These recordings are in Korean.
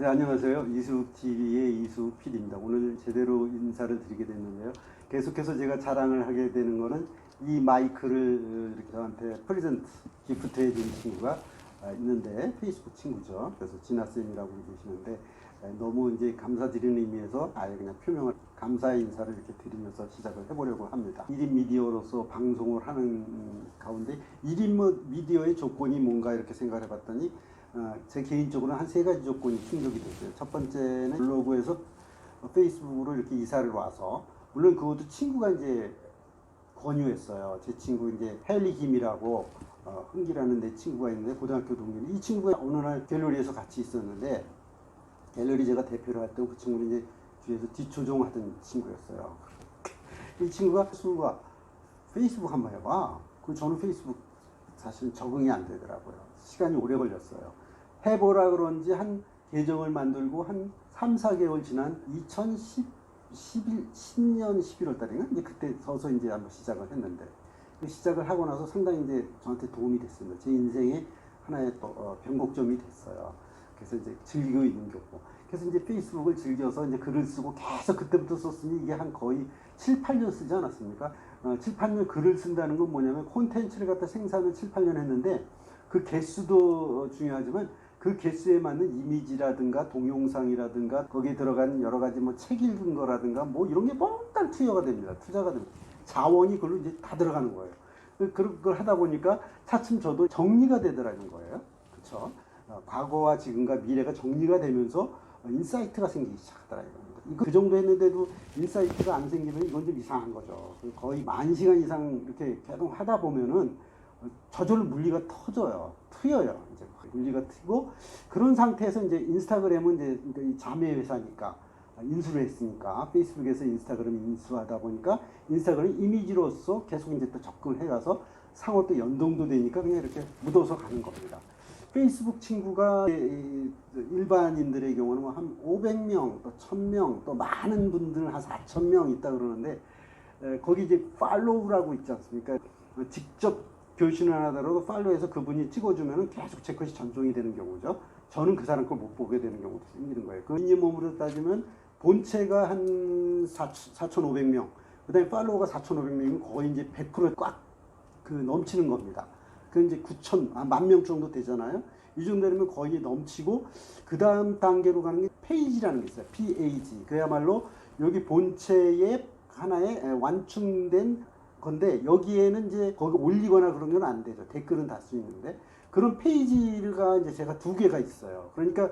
네, 안녕하세요. 이수욱 TV의 이수욱 PD입니다. 오늘 제대로 인사를 드리게 됐는데요. 계속해서 제가 자랑을 하게 되는 거는 이 마이크를 이렇게 저한테 프레젠트, 기프트 해준 친구가 아, 있는데 페이스북 친구죠. 그래서 진아쌤이라고 계시는데 에, 너무 이제 감사드리는 의미에서 아예 그냥 표명을 감사의 인사를 이렇게 드리면서 시작을 해보려고 합니다. 1인 미디어로서 방송을 하는 음, 가운데 1인 뭐 미디어의 조건이 뭔가 이렇게 생각을 해봤더니 어, 제 개인적으로는 한 세 가지 조건이 충족이 됐어요. 첫 번째는 블로그에서 페이스북으로 이렇게 이사를 와서 물론 그것도 친구가 이제 권유했어요. 제 친구 이제 헨리 김이라고 어, 흥기라는 내 친구가 있는데 고등학교 동료인데 이 친구가 어느 날 갤러리에서 같이 있었는데 갤러리 제가 대표를 할때그 친구는 이제 뒤에서 뒷조종하던 친구였어요. 이 친구가 수가 페이스북 한번 해봐. 그 저는 페이스북 사실 적응이 안 되더라고요. 시간이 오래 걸렸어요. 해보라 그런지 한 계정을 만들고 한 3, 4개월 지난 2010, 11, 10년 11월 달인가? 이제 그때 서서 이제 한번 시작을 했는데 그 시작을 하고 나서 상당히 이제 저한테 도움이 됐습니다. 제 인생의 하나의 또 어, 변곡점이 됐어요. 그래서 이제 즐기고 있는 거고. 그래서 이제 페이스북을 즐겨서 이제 글을 쓰고 계속 그때부터 썼으니 이게 한 거의 7, 8년 쓰지 않았습니까? 어, 7, 8년 글을 쓴다는 건 뭐냐면 콘텐츠를 갖다 생산을 7, 8년 했는데 그 개수도 어, 중요하지만 그 개수에 맞는 이미지라든가 동영상이라든가 거기에 들어간 여러 가지 뭐 책 읽은 거라든가 뭐 이런 게 몽땅 투여가 됩니다. 투자가 됩니다. 자원이 그걸로 이제 다 들어가는 거예요. 그- 그런 걸 하다 보니까 차츰 저도 정리가 되더라는 거예요. 그렇죠? 과거와 지금과 미래가 정리가 되면서 어, 인사이트가 생기기 시작하더라 이겁니다. 이거 그 정도 했는데도 인사이트가 안 생기면 이건 좀 이상한 거죠. 거의 만 시간 이상 이렇게 계속 하다 보면은 어, 저절로 물리가 터져요. 트여요. 이제 물리가 트고 그런 상태에서 이제 인스타그램은 이제 그러니까 이 자매 회사니까 인수를 했으니까 페이스북에서 인스타그램 인수하다 보니까 인스타그램 이미지로서 계속 이제 또 접근을 해가서 상호 또 연동도 되니까 그냥 이렇게 묻어서 가는 겁니다. 페이스북 친구가 이- 일반인들의 경우는 뭐한 500명, 또 1000명, 또 많은 분들 한 4000명 있다 그러는데 에, 거기 이제 팔로우라고 있지 않습니까? 어, 직접 교신을 안 하더라도 팔로우해서 그분이 찍어주면 계속 제 것이 전송이 되는 경우죠. 저는 그 사람 걸 못 보게 되는 경우도 생기는 거예요. 그 미니멈으로 따지면 본체가 한 4,500명, 그 다음에 팔로워가 4,500명이면 거의 이제 100%꽉 그 넘치는 겁니다. 그 이제 9천, 아, 만명 정도 되잖아요. 이 정도 되면 거의 넘치고, 그 다음 단계로 가는 게 페이지라는 게 있어요. PAG. 그야말로 여기 본체의 하나의 에, 완충된 건데, 여기에는 이제 거기 올리거나 그런 건 안 되죠. 댓글은 달 수 있는데. 그런 페이지가 이제 제가 두 개가 있어요. 그러니까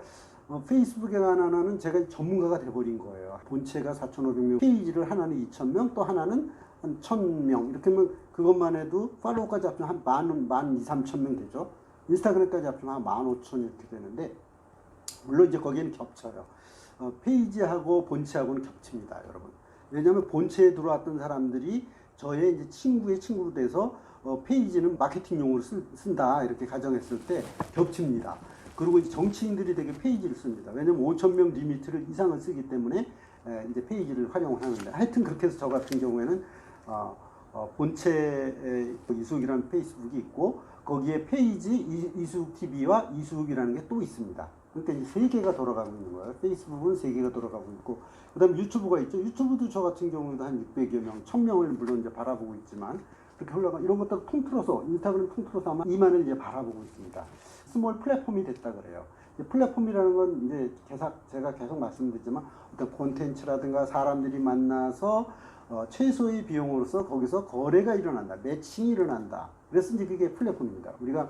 어, 페이스북에 하나는 제가 전문가가 돼버린 거예요. 본체가 4,500명, 페이지를 하나는 2,000명, 또 하나는 한 1,000명. 이렇게 하면 그것만 해도 팔로워까지 합치면 한 만, 만 2, 3천 명 되죠. 인스타그램까지 합치면 한 15,000 이렇게 되는데, 물론 이제 거기에는 겹쳐요. 어, 페이지하고 본체하고는 겹칩니다, 여러분. 왜냐하면 본체에 들어왔던 사람들이 저의 이제 친구의 친구로 돼서 어, 페이지는 마케팅용으로 쓴, 쓴다 이렇게 가정했을 때 겹칩니다. 그리고 이제 정치인들이 되게 페이지를 씁니다. 왜냐면 5천 명 리미트를 이상을 쓰기 때문에 에, 이제 페이지를 활용을 하는데 하여튼 그렇게 해서 저 같은 경우에는 어, 어, 본체에 이수욱이라는 페이스북이 있고 거기에 페이지 이- 이수욱 TV와 이수욱이라는 게 또 있습니다. 그러니까 이제 세 개가 돌아가고 있는 거예요. 페이스북은 세 개가 돌아가고 있고 그 다음에 유튜브가 있죠. 유튜브도 저 같은 경우에도 한 600여 명, 1000명을 물론 이제 바라보고 있지만 그렇게 흘러가 이런 것들 통틀어서 인스타그램 통틀어서 아마 2만을 이제 바라보고 있습니다. 스몰 플랫폼이 됐다 그래요. 플랫폼이라는 건 이제 계속 제가 계속 말씀드리지만 어떤 콘텐츠라든가 사람들이 만나서 어, 최소의 비용으로서 거기서 거래가 일어난다, 매칭이 일어난다. 그래서 이제 그게 플랫폼입니다. 우리가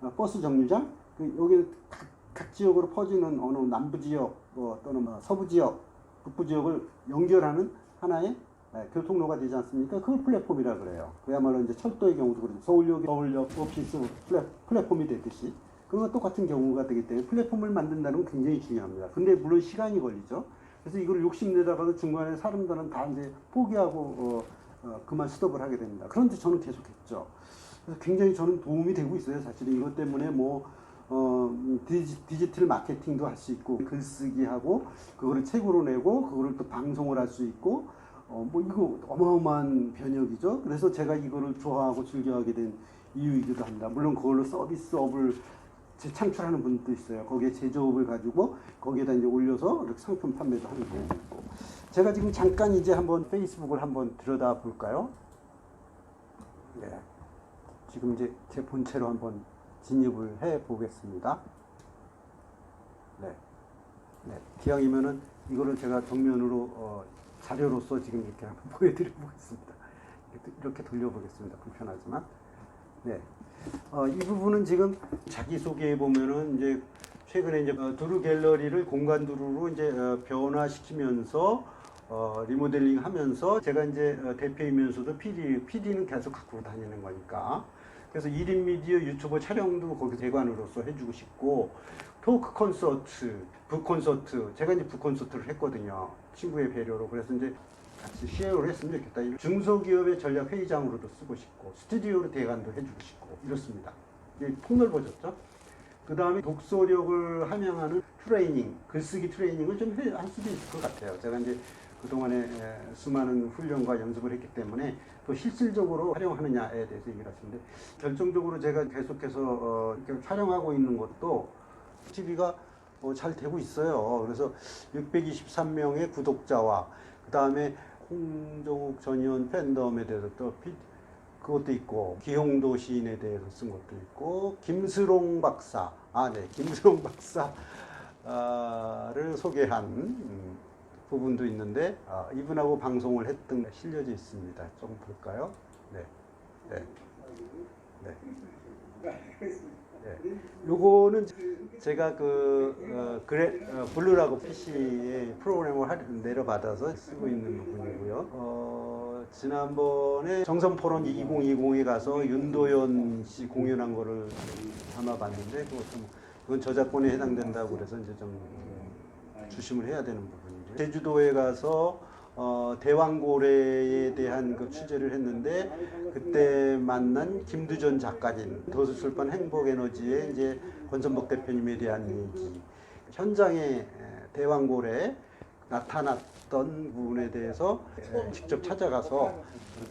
어, 버스 정류장 그 여기 각, 각 지역으로 퍼지는 어느 남부 지역 뭐 또는 뭐 서부 지역, 북부 지역을 연결하는 하나의 네, 교통로가 되지 않습니까? 그걸 플랫폼이라 그래요. 그야말로 이제 철도의 경우도 그렇죠. 서울역, 서울역, 오피스 플랫, 플랫폼이 되듯이 그거와 똑같은 경우가 되기 때문에 플랫폼을 만든다는 건 굉장히 중요합니다. 근데 물론 시간이 걸리죠. 그래서 이걸 욕심내다가도 중간에 사람들은 다 이제 포기하고 어, 어, 그만 스톱을 하게 됩니다. 그런데 저는 계속했죠. 그래서 굉장히 저는 도움이 되고 있어요. 사실은 이것 때문에 뭐 어, 음, 디지, 디지 털 마케팅도 할 수 있고 글쓰기 하고 그거를 책으로 내고 그거를 또 방송을 할 수 있고 어, 뭐 이거 어마어마한 변혁이죠. 그래서 제가 이거를 좋아하고 즐겨하게 된 이유이기도 합니다. 물론 그걸로 서비스업을 재창출하는 분도 있어요. 거기에 제조업을 가지고 거기에다 이제 올려서 이렇게 상품 판매도 하는 분도 있고. 제가 지금 잠깐 이제 한번 페이스북을 한번 들여다 볼까요? 네. 지금 이제 제 본체로 한번 진입을 해 보겠습니다. 네. 네. 기왕이면은 이거를 제가 정면으로 어, 자료로서 지금 이렇게 한번 보여드려 보겠습니다. 이렇게, 돌려보겠습니다. 불편하지만. 네. 어, 이 부분은 지금 자기 소개에 보면은 이제 최근에 이제 어, 두루 갤러리를 공간 두루로 이제 어, 변화시키면서 어, 리모델링 하면서 제가 이제 어, 대표이면서도 PD, PD는 계속 갖고 다니는 거니까. 그래서 1인 미디어 유튜버 촬영도 거기 대관으로서 해주고 싶고, 토크 콘서트, 북 콘서트, 제가 이제 북 콘서트를 했거든요. 친구의 배려로. 그래서 이제 같이 시행을 했으면 좋겠다. 이 중소기업의 전략 회의장으로도 쓰고 싶고, 스튜디오로 대관도 해주고 싶고, 이렇습니다. 이게 폭넓어졌죠? 그 다음에 독서력을 함양하는 트레이닝, 글쓰기 트레이닝을 좀 할 수도 있을 것 같아요. 제가 이제 그동안에 에, 수많은 훈련과 연습을 했기 때문에 또 실질적으로 활용하느냐에 대해서 얘기를 하시는데 결정적으로 제가 계속해서 어, 이렇게 촬영하고 있는 것도 TV가 어, 잘 되고 있어요. 그래서 623명의 구독자와 그 다음에 홍정욱 전 의원 팬덤에 대해서 또 피- 그것도 있고 기홍도 시인에 대해서 쓴 것도 있고 김스롱 박사 아네 김스롱 박사를 소개한 음, 부분도 있는데 아, 이분하고 방송을 했던 게 실려져 있습니다. 좀 볼까요? 네, 네, 네. 네. 요거는 제가 그 어, 그래 어, 블루라고 PC에 프로그램을 하- 내려받아서 쓰고 있는 부분이고요. 어, 지난번에 정선포론 2020에 가서 윤도현 씨 공연한 거를 담아봤는데 그것도 뭐- 그건 저작권에 해당된다고 그래서 이제 좀 음, 주심을 해야 되는 부분이죠. 제주도에 가서 어, 대왕고래에 대한 그 취재를 했는데 그때 만난 김두전 작가님 도서출판 행복에너지의 이제 권선복 대표님에 대한 얘기. 현장에 에, 대왕고래 나타났던 부분에 대해서 에, 직접 찾아가서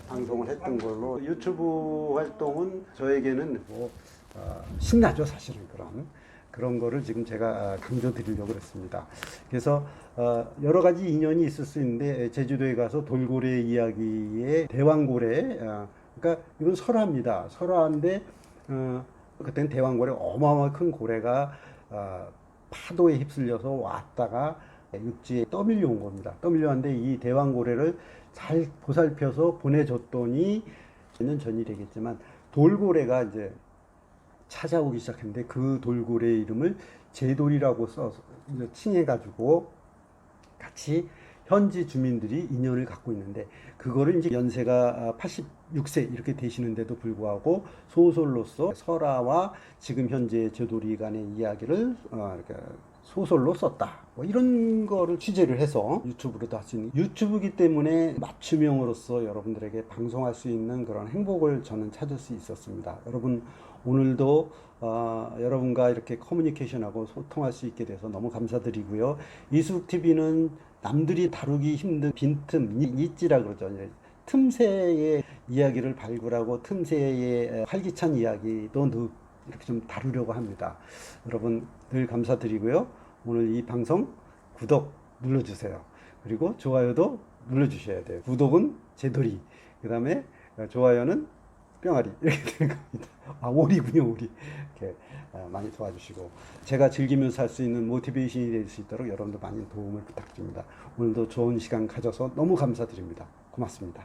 방송을 했던 걸로 유튜브 활동은 저에게는 뭐 어, 신나죠 사실은 그런 그런 거를 지금 제가 강조 드리려고 그랬습니다. 그래서 어, 여러 가지 인연이 있을 수 있는데 제주도에 가서 돌고래 이야기의 대왕고래 어, 그러니까 이건 설화입니다. 설화인데 어, 그때는 대왕고래 어마어마한 큰 고래가 어, 파도에 휩쓸려서 왔다가 육지에 떠밀려 온 겁니다. 떠밀려 왔는데 이 대왕고래를 잘 보살펴서 보내줬더니 몇 년 전이 되겠지만 돌고래가 이제 찾아오기 시작했는데 그 돌고래 이름을 제돌이라고 써서 칭해가지고 같이 현지 주민들이 인연을 갖고 있는데 그거를 이제 연세가 86세 이렇게 되시는데도 불구하고 소설로서 설화와 지금 현재 제돌이 간의 이야기를 어, 이렇게 소설로 썼다. 뭐 이런 거를 취재를 해서 유튜브로도 할 수 있는 유튜브기 때문에 맞춤형으로서 여러분들에게 방송할 수 있는 그런 행복을 저는 찾을 수 있었습니다. 여러분 오늘도 어, 여러분과 이렇게 커뮤니케이션하고 소통할 수 있게 돼서 너무 감사드리고요. 이숙 TV는 남들이 다루기 힘든 빈틈, 니찌라 그러죠. 틈새의 이야기를 발굴하고 틈새의 활기찬 이야기도 늘 이렇게 좀 다루려고 합니다. 여러분 늘 감사드리고요. 오늘 이 방송 구독 눌러주세요. 그리고 좋아요도 눌러주셔야 돼요. 구독은 제돌이, 그 다음에 좋아요는 뿅아리 이렇게 되는 겁니다. 아 오리군요 오리 이렇게 어, 많이 도와주시고 제가 즐기면서 할 수 있는 모티베이션이 될 수 있도록 여러분들 많이 도움을 부탁드립니다. 오늘도 좋은 시간 가져서 너무 감사드립니다. 고맙습니다.